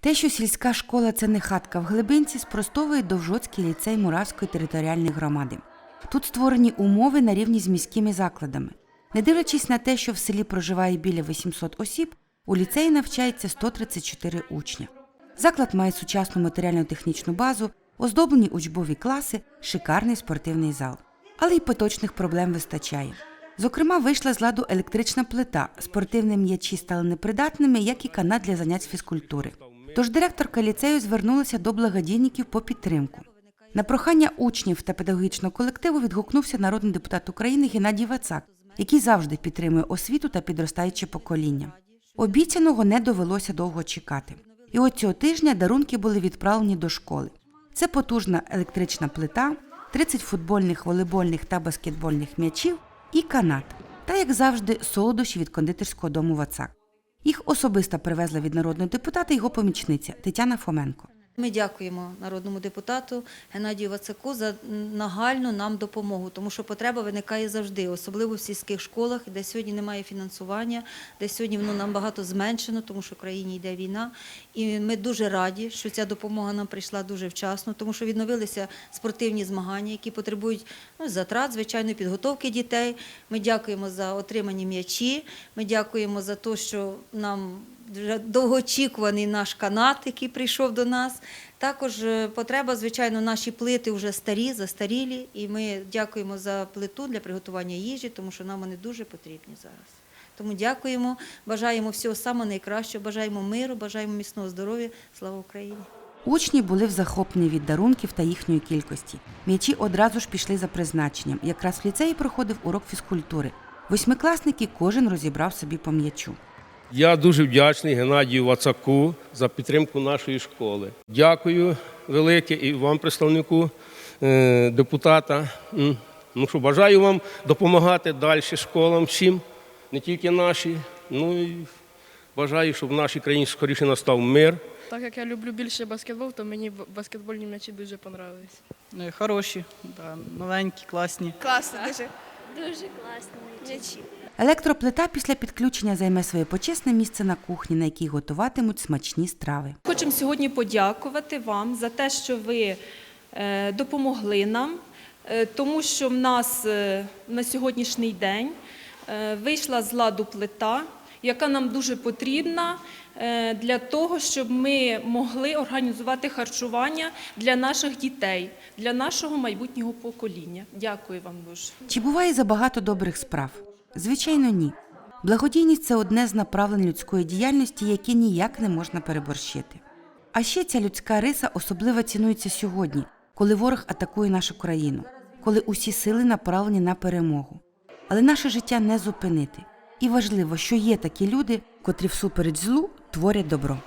Те, що сільська школа це не хатка в глибинці, спростовує Довжоцький ліцей Муравської територіальної громади. Тут створені умови на рівні з міськими закладами. Не дивлячись на те, що в селі проживає біля 800 осіб, у ліцеї навчається 134 учня. Заклад має сучасну матеріально-технічну базу, оздоблені учбові класи, шикарний спортивний зал. Але й поточних проблем вистачає. Зокрема, вийшла з ладу електрична плита, спортивні м'ячі стали непридатними, як і канат для занять фізкультури. Тож директорка ліцею звернулася до благодійників по підтримку. На прохання учнів та педагогічного колективу відгукнувся народний депутат України Геннадій Вацак, який завжди підтримує освіту та підростаюче покоління. Обіцяного не довелося довго чекати. І от цього тижня дарунки були відправлені до школи. Це потужна електрична плита, 30 футбольних, волейбольних та баскетбольних м'ячів і канат. Та, як завжди, солодощі від кондитерського дому Вацак. Їх особисто привезла від народного депутата його помічниця Тетяна Фоменко. Ми дякуємо народному депутату Геннадію Вацаку за нагальну нам допомогу, тому що потреба виникає завжди, особливо в сільських школах, де сьогодні немає фінансування, де сьогодні воно нам багато зменшено, тому що в країні йде війна. І ми дуже раді, що ця допомога нам прийшла дуже вчасно, тому що відновилися спортивні змагання, які потребують ну, затрат, звичайно, підготовки дітей. Ми дякуємо за отримані м'ячі. Ми дякуємо за те, що нам вже довгоочікуваний наш канат, який прийшов до нас. Також е, потреба, звичайно, наші плити вже старі, застарілі, і ми дякуємо за плиту для приготування їжі, тому що нам вони дуже потрібні зараз. Тому дякуємо, бажаємо всього самого найкращого, бажаємо миру, бажаємо міцного здоров'я. Слава Україні! Учні були в захопленні від дарунків та їхньої кількості. М'ячі одразу ж пішли за призначенням. Якраз в ліцеї проходив урок фізкультури. Восьмикласники кожен розібрав собі по м'ячу. Я дуже вдячний Геннадію Вацаку за підтримку нашої школи. Дякую велике і вам, представнику е, депутата. Ну що, бажаю вам допомагати далі школам всім, не тільки наші. Ну і бажаю, щоб в нашій країні скоріше настав мир. Так як я люблю більше баскетбол, то мені баскетбольні м'ячі дуже понравились. Е, Хороші, да, маленькі, класні. Класно дуже. Дуже класно. Електроплита після підключення займе своє почесне місце на кухні, на якій готуватимуть смачні страви. Хочемо сьогодні подякувати вам за те, що ви е, допомогли нам, е, тому що в нас е, на сьогоднішній день вийшла з ладу плита, яка нам дуже потрібна е, для того, щоб ми могли організувати харчування для наших дітей, для нашого майбутнього покоління. Дякую вам дуже. Чи буває забагато добрих справ? Звичайно, ні. Благодійність це одне з направлень людської діяльності, яке ніяк не можна переборщити. А ще ця людська риса особливо цінується сьогодні, коли ворог атакує нашу країну, коли усі сили направлені на перемогу. Але наше життя не зупинити. І важливо, що є такі люди, котрі всупереч злу творять добро.